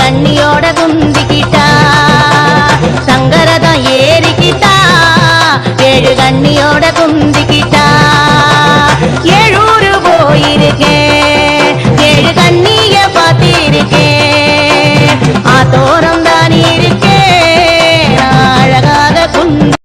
கண்ணியோட குந்திக்கிட்டா சங்கரதான் ஏறிக்கிட்டா. ஏழு கண்ணியோட குந்தி